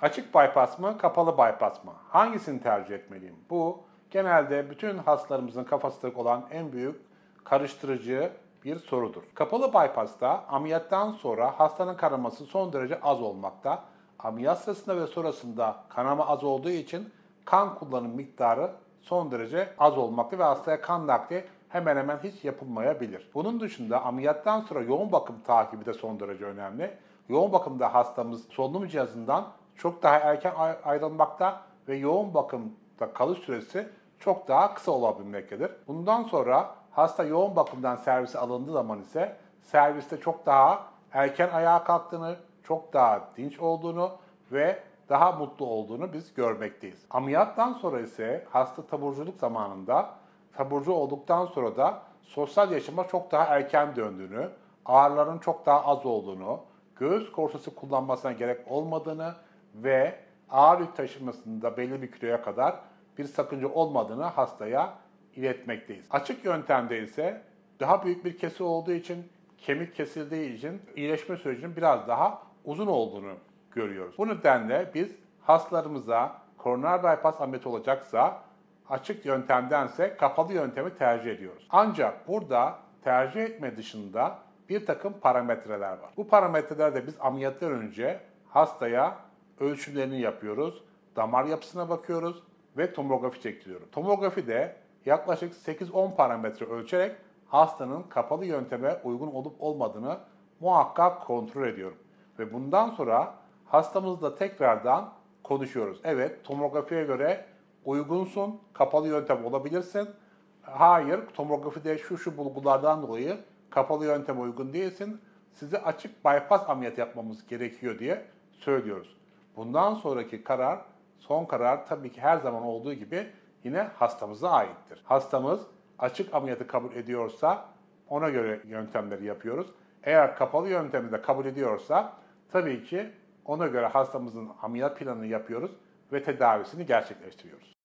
Açık bypass mı, kapalı bypass mı? Hangisini tercih etmeliyim? Bu genelde bütün hastalarımızın kafasında olan en büyük karıştırıcı bir sorudur. Kapalı bypass'ta ameliyattan sonra hastanın kanaması son derece az olmakta. Ameliyat sırasında ve sonrasında kanama az olduğu için kan kullanım miktarı son derece az olmakta ve hastaya kan nakli hemen hemen hiç yapılmayabilir. Bunun dışında ameliyattan sonra yoğun bakım takibi de son derece önemli. Yoğun bakımda hastamız solunum cihazından çok daha erken ay- ayrılmakta ve yoğun bakımda kalış süresi çok daha kısa olabilmektedir. Bundan sonra hasta yoğun bakımdan servise alındığı zaman ise serviste çok daha erken ayağa kalktığını, çok daha dinç olduğunu ve daha mutlu olduğunu biz görmekteyiz. Ameliyattan sonra ise hasta taburculuk zamanında taburcu olduktan sonra da sosyal yaşama çok daha erken döndüğünü, ağrıların çok daha az olduğunu, göğüs korsesi kullanmasına gerek olmadığını ve ağır yük taşımasında belli bir kiloya kadar bir sakınca olmadığını hastaya iletmekteyiz. Açık yöntemde ise daha büyük bir kesi olduğu için, kemik kesildiği için iyileşme sürecinin biraz daha uzun olduğunu görüyoruz. Bu nedenle biz hastalarımıza koroner bypass ameliyatı olacaksa açık yöntemdense kapalı yöntemi tercih ediyoruz. Ancak burada tercih etme dışında bir takım parametreler var. Bu parametrelerde biz ameliyattan önce hastaya ölçümlerini yapıyoruz, damar yapısına bakıyoruz ve tomografi çektiriyoruz. Tomografi de yaklaşık 8-10 parametre ölçerek hastanın kapalı yönteme uygun olup olmadığını muhakkak kontrol ediyorum. Ve bundan sonra hastamızla tekrardan konuşuyoruz. Evet, tomografiye göre uygunsun, kapalı yöntem olabilirsin. Hayır, tomografide şu şu bulgulardan dolayı kapalı yöntem uygun değilsin. Size açık bypass ameliyat yapmamız gerekiyor diye söylüyoruz. Bundan sonraki karar, son karar tabii ki her zaman olduğu gibi yine hastamıza aittir. Hastamız açık ameliyatı kabul ediyorsa ona göre yöntemleri yapıyoruz. Eğer kapalı yöntemi de kabul ediyorsa tabii ki ona göre hastamızın ameliyat planını yapıyoruz ve tedavisini gerçekleştiriyoruz.